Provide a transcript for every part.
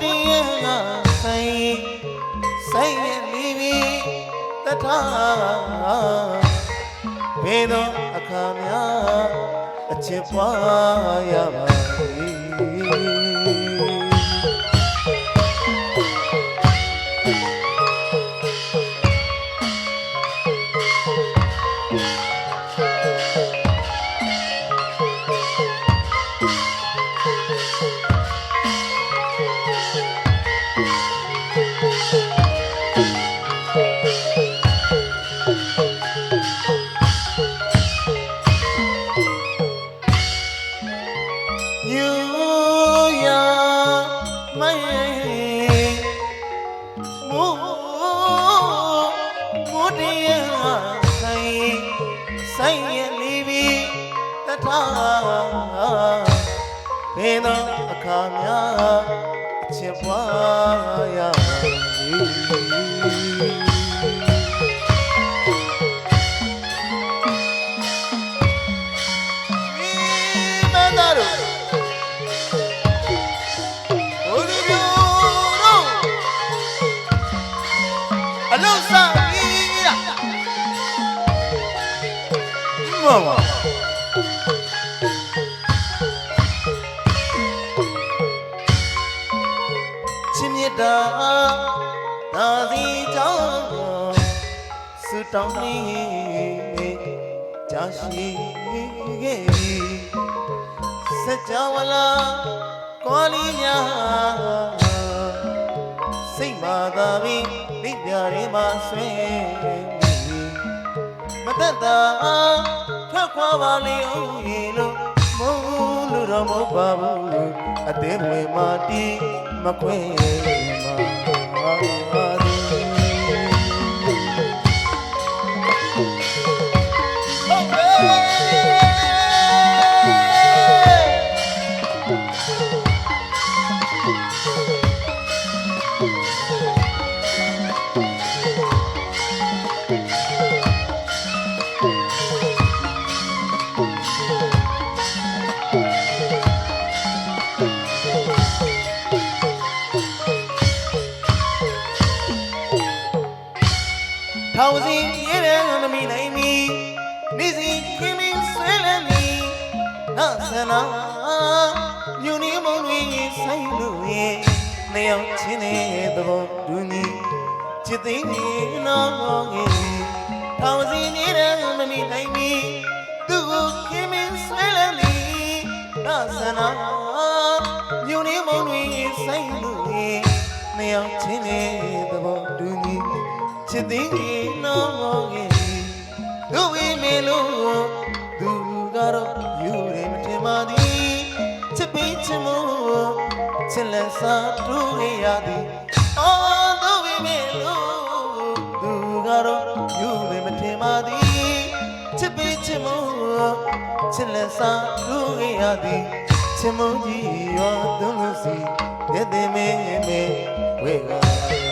မိုးတင်းရဲ့ငါဆိုင်ဆိုင်ရဲ့လီဘီတထားဘယ်တော့အခါများအချစ်ပွားရပါလိညူ ဘီတထားဘယ်တော့အခါများအချစ်ပွားရပါလိ မမချင်းမြတ်တာသာစီကြောင့်စတောင်းနေကြာရှိခဲ့ပြီစကြဝဠာကောလီများစိတ်မာသာပြီးလိပ်ပြရဲမှာဆွဲမိမသက်သာ ထွက်ခွာပါလေဦးရေလို့မုန်းလို့တော့မဟုတ်ပါဘူးအသေးမွေမာတီမခွဲမှာဟုတ် င်စီပြည့်တဲ့မမီနိုင်မီနေစီခင်းမင်းဆွဲလန်းမီငါဆန္ဒညူနီမုံတွေဆိုင်လို့ရဲ့နေအောင်ချင်းတဲ့သဘောဒူနီချစ်သိမ်းနေတော့ငယ်ထောင်စီပြည့်တဲ့မမီနိုင်မီသူ့ကိုခင်းမင်းဆွဲလန်းမီငါဆန္ဒညူနီမုံတွေဆိုင်လို့ရဲ့နေအောင်ချင်းတဲ့သဘောဒူနီ ချစ်သိင်းနောငယ်လူဝိမေလို့သူကတော့ယူရမထင်ပါသည်ချစ်ပေးချင်မို့ချစ်လက်စားတူရသည်အော်သူဝိမေလို့သူကတော့ယူရမထင်ပါသည်ချစ်ပေးချင်မို့ချစ်လက်စားတူရသည်ချစ်မုန်းကြီးရောသူလို့စီတဲ့တဲ့မေမေဝေက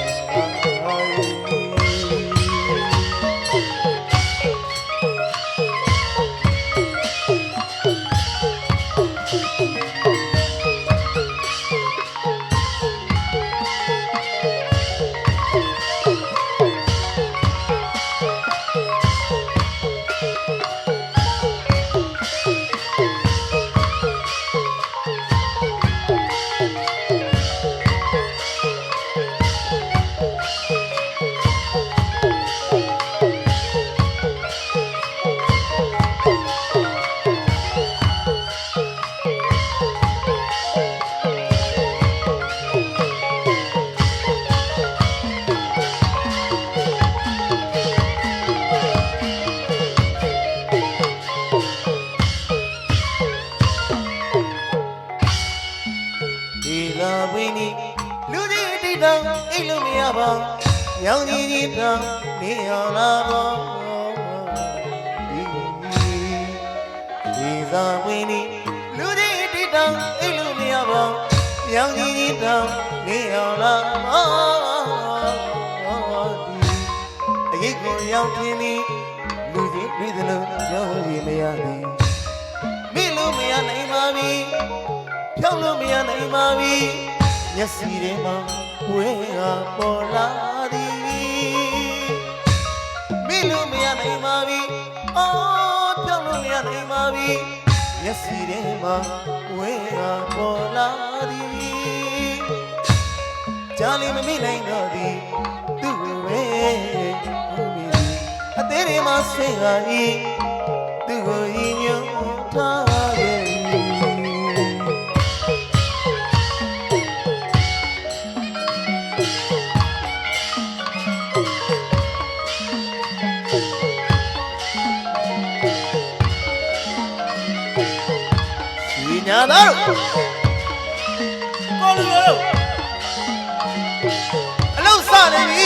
ပါညောင်ကြီးကြီးတောင်နေအောင်လာပါဒီဒီသာဝင်းဒီလူဒီတိတောင်အိတ်လို့မရပါညောင်ကြီးကြီးတောင်နေအောင်လာပါဒီအရေးကိုရောက်ထင်းသည်လူကြီးပြည်သလိုပြောရမရသည်မိလို့မရနိုင်ပါဘူးဖြောင်းလို့မရနိုင်ပါဘူး မျက်စီထဲမှာဝဲကပေါ်လာသည်မိလို့မရနိုင်ပါပြီအော်ပြောင်းလို့မရနိုင်ပါပြီမျက်စီထဲမှာဝဲကပေါ်လာသည်ကြာလီမမိနိုင်တော့သည်သူ့ကိုပဲဟုတ်ပြီအသေးတွေမှာဆွေးကားဤသူ့ကိုဤညွှန်ထား သားတို့ကောလူတို့အလုံးစနေပြီ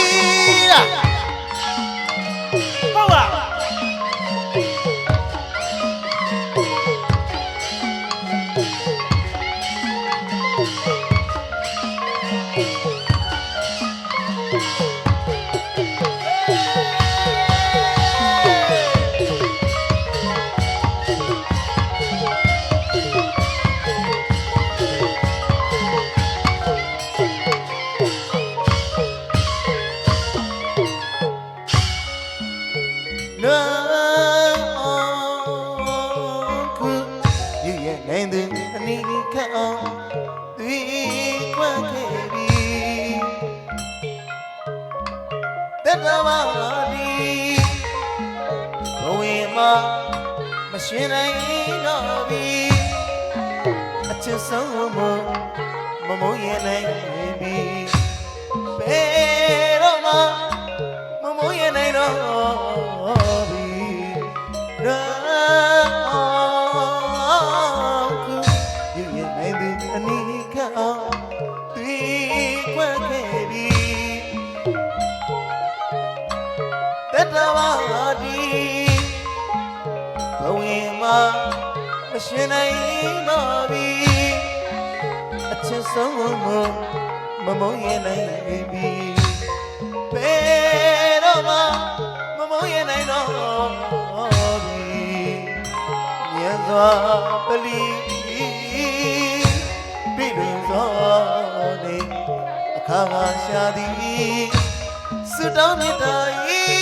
ခွင့်ခဲ့ပြီတက်တော်ပါဒီဘဝမှာမရှင်နိုင်တော့ပြီအချစ်ဆုံးမမမုံရဲ့နိုင် တတဝါဒီဘဝမှာမရှင်နိုင်တော့ပြီအချစ်ဆုံးမမမုန်းရနိုင်ပြီဘယ်တော့မှမမုန်းရနိုင်တော့ဘူးမြတ်စွာဘလီပြည့်လို့သောနေအခါခါရှာသည်စွတောင်းမြတ်တာဤ